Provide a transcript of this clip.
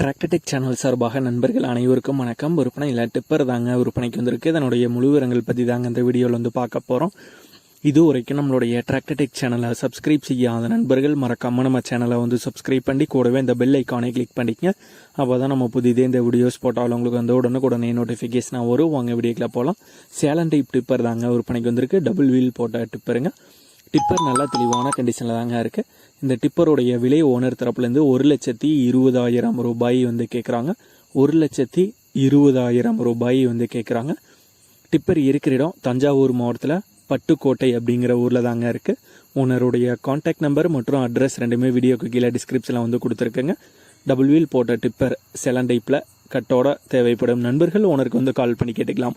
Tractor Tech channel சார்பாக நண்பர்கள் அனைவருக்கும் வணக்கம். விற்பனை இல்லை டிப்பர் தாங்க விற்பனைக்கு வந்திருக்கு. இதனுடைய முழு விவரங்கள் பற்றி தாங்க இந்த வீடியோவில் வந்து பார்க்க போகிறோம் இது வரைக்கும் நம்மளுடைய டிராக்டர்டெக் சேனலை சப்ஸ்கிரைப் செய்யாத நண்பர்கள் மறக்காம நம்ம சேனலை வந்து சப்ஸ்கிரைப் பண்ணி கூடவே இந்த பெல் ஐக்கானை கிளிக் பண்ணிக்கங்க. அப்போ தான் நம்ம புதிதே இந்த வீடியோஸ் போட்டாலும் உங்களுக்கு வந்து உடனுக்குடனே நோட்டிஃபிகேஷனாக வரும். வாங்க வீடியோக்கில் போகலாம் சேலன் டைப் டிப்பர் தாங்க விற்பனைக்கு வந்திருக்கு. டபுள் வீல் போட்ட டிப்பருங்க டிப்பர் நல்லா தெளிவான கண்டிஷனில் தாங்க இருக்குது இந்த டிப்பருடைய விலை ஓனர் தரப்புலேருந்து ஒரு லட்சத்தி இருபதாயிரம் ரூபாய் வந்து கேட்குறாங்க ஒரு லட்சத்தி இருபதாயிரம் ரூபாய் வந்து கேட்குறாங்க டிப்பர் இருக்கிற இடம் தஞ்சாவூர் மாவட்டத்தில் பட்டுக்கோட்டை அப்படிங்கிற ஊரில் தாங்க இருக்குது ஓனருடைய காண்டாக்ட் நம்பர் மற்றும் அட்ரஸ் ரெண்டுமே வீடியோக்கு கீழே டிஸ்கிரிப்ஷனில் வந்து கொடுத்துருக்கேங்க. டபுள் வீல் போட்ட டிப்பர் செலன் டைப்பில் கட்டோட தேவைப்படும் நண்பர்கள் ஓனருக்கு வந்து கால் பண்ணி கேட்டுக்கலாம்.